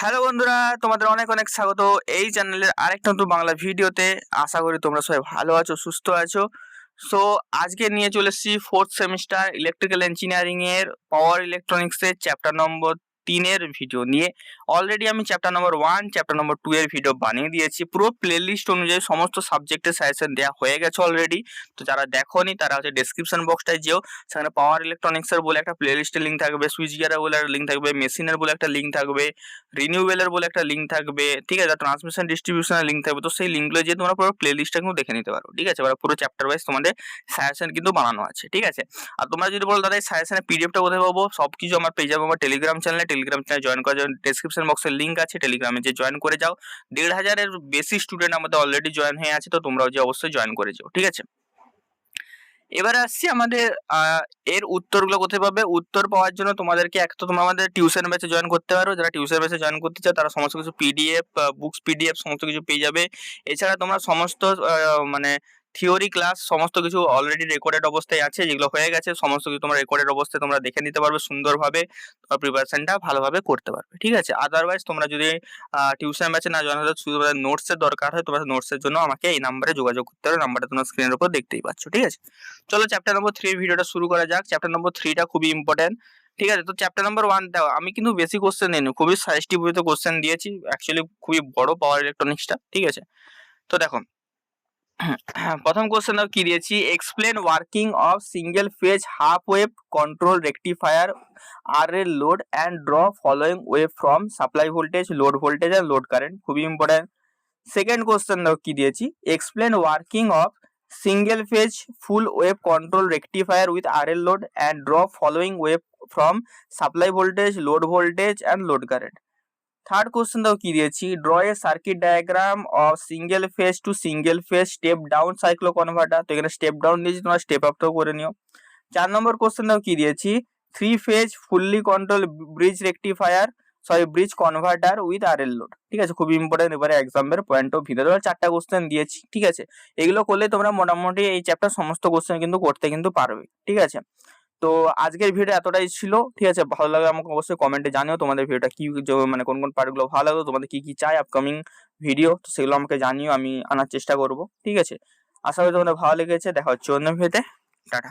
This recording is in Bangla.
হ্যালো বন্ধুরা, তোমাদের অনেক অনেক স্বাগত। এই চ্যানেলের আরেকটা নতুন বাংলা ভিডিওতে আশা করি তোমরা সবাই ভালো আছো, সুস্থ আছো। সো আজকে নিয়ে চলে এসেছি ফোর্থ সেমিস্টার ইলেকট্রিক্যাল ইঞ্জিনিয়ারিংয়ের পাওয়ার ইলেকট্রনিক্সের চ্যাপ্টার নম্বর তিনের ভিডিও নিয়ে অলরেডি আমি chapter number one chapter number two এর ভিডিও বানিয়ে দিয়েছি। পুরো প্লেলিস্ট অনুযায়ী সমস্ত সাবজেক্টের সাজেশন দেওয়া হয়ে গেছে অলরেডি তো যারা দেখোনি, তারা হচ্ছে ডেসক্রিপশন বক্সটায় যেও। সেখানে পাওয়ার ইলেকট্রনিক্সের বলে একটা প্লেলিস্টের লিঙ্ক থাকবে সুইচ গিয়ারের বলে একটা লিঙ্ক থাকবে মেশিনের বলে একটা লিঙ্ক থাকবে রিনিউয়েলের বলে একটা লিঙ্ক থাকবে, ঠিক আছে? ট্রান্সমিশন ডিস্ট্রিবিউশনের লিঙ্ক থাকবে। তো সেই লিঙ্কগুলো যে তোমরা পুরো প্লেলিস্টটা কিন্তু দেখে নিতে পারো, ঠিক আছে? এবার পুরো চ্যাপ্টার ওয়াইজ তোমাদের সাজেশন কিন্তু বানানো আছে, ঠিক আছে? আর তোমরা যদি বলো, দাদা সাজেশনের পিডিএফটা কোথায় পাবো? সব কিছু আমার পেয়ে যাব আমার টেলিগ্রাম চ্যানেলে টেলিগ্রাম চ্যানেল জয়েন করার জন্য ডেসক্রিপশন বক্সের লিঙ্ক আছে টেলিগ্রামে যে জয়েন করে যাও। দেড় হাজারের বেশি স্টুডেন্ট আমাদের অলরেডি জয়েন হয়ে আছে, তো তোমরাও যে অবশ্যই জয়েন করে যাও, ঠিক আছে? এবারে আসছি আমাদের এর উত্তরগুলো কোথায় পাবে? উত্তর পাওয়ার জন্য তোমাদেরকে এক, তো তোমরা আমাদের টিউশন ব্যাচে জয়েন করতে পারো। যারা টিউশন ব্যাচে জয়েন করতে চাও, তারা সমস্ত কিছু পিডিএফ বুকস পিডিএফ সমস্ত কিছু পেয়ে যাবে। এছাড়া তোমরা সমস্ত মানে থিওরি ক্লাস সমস্ত কিছু অলরেডি রেকর্ডেড অবস্থায় আছে, যেগুলো হয়ে গেছে, সমস্ত কিছু তোমরা রেকর্ডেড অবস্থায় তোমরা দেখে নিতে পারবে, সুন্দরভাবে তোমার প্রিপারেশনটা ভালোভাবে করতে পারবে, ঠিক আছে? আদারওয়াইজ তোমরা যদি টিউশন ব্যাচে না হতে শুধু তোমাদের নোটসের দরকার হয় তোমরা নোটসের জন্য আমাকে এই নাম্বারে যোগাযোগ করতে হবে নাম্বারটা তোমরা স্ক্রিনের উপর দেখতেই পাচ্ছ, ঠিক আছে? চলো চ্যাপ্টার নম্বর থ্রি ভিডিওটা শুরু করা যাক চ্যাপ্টার নম্বর থ্রিটা খুবই ইম্পর্টেন্ট ঠিক আছে? তো চ্যাপ্টার নম্বর ওয়ান দাও আমি কিন্তু বেশি কোশ্চেন নিইনি, খুবই সাজেস্টিভ ওয়েতে কোশ্চেন দিয়েছি অ্যাকচুয়ালি খুবই বড় পাওয়ার ইলেকট্রনিক্সটা ঠিক আছে? তো দেখো প্রথম কোশ্চেন দাও কি দিয়েছি? Explain working of single phase half wave control rectifier R এর load and draw following wave from supply voltage load voltage and load current খুবই ইম্পর্টেন্ট সেকেন্ড কোশ্চেন দাও কি দিয়েছি? Explain working of single phase full wave control rectifier with R L load and draw following wave from supply voltage load voltage and load current third question দাও কি দিয়েছি? Draw a circuit diagram of single phase two single phase step down cycloconverter তো এখানে স্টেপ ডাউন দিয়েছি, তোমরা স্টেপ আপটাও করে নিও। চার নম্বর কোশ্চেন দাও কি দিয়েছি? Three phase fully control bridge rectifier sorry bridge converter with R L load ঠিক আছে খুবই ইম্পর্টেন্ট এবারে এক্সামের পয়েন্ট অফ ভিতরে চারটা কোশ্চেন দিয়েছি, ঠিক আছে? এগুলো করলে তোমরা মোটামুটি এই চ্যাপ্টার সমস্ত কোশ্চেন কিন্তু করতে কিন্তু পারবে, ঠিক আছে? তো আজকের ভিডিও এতটাই ছিল। ঠিক আছে, ভালো লাগে আমাকে অবশ্যই কমেন্টে জানিও তোমাদের ভিডিওটা কি মানে কোন কোন পার্টগুলো ভালো লাগল, তোমাদের কি কি চাই আপকামিং ভিডিও তো সেগুলো আমাকে জানিও, আমি আনার চেষ্টা করব। ঠিক আছে, আশা করি তোমাদের ভালো লেগেছে, দেখা হচ্ছে অন্য ভিডিওতে টাটা।